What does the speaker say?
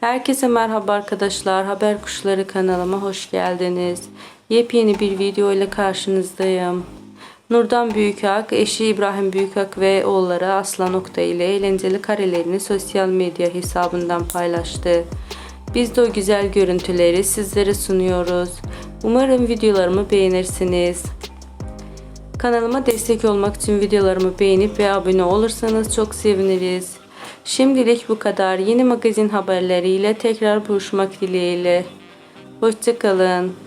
Herkese merhaba arkadaşlar. Haber Kuşları kanalıma hoş geldiniz. Yepyeni bir video ile karşınızdayım. Nurdan Büyükak, eşi İbrahim Büyükak ve oğulları Aslan Oktay ile eğlenceli karelerini sosyal medya hesabından paylaştı. Biz de o güzel görüntüleri sizlere sunuyoruz. Umarım videolarımı beğenirsiniz. Kanalıma destek olmak için videolarımı beğenip ve abone olursanız çok seviniriz. Şimdilik bu kadar. Yeni magazin haberleriyle tekrar buluşmak dileğiyle. Hoşçakalın.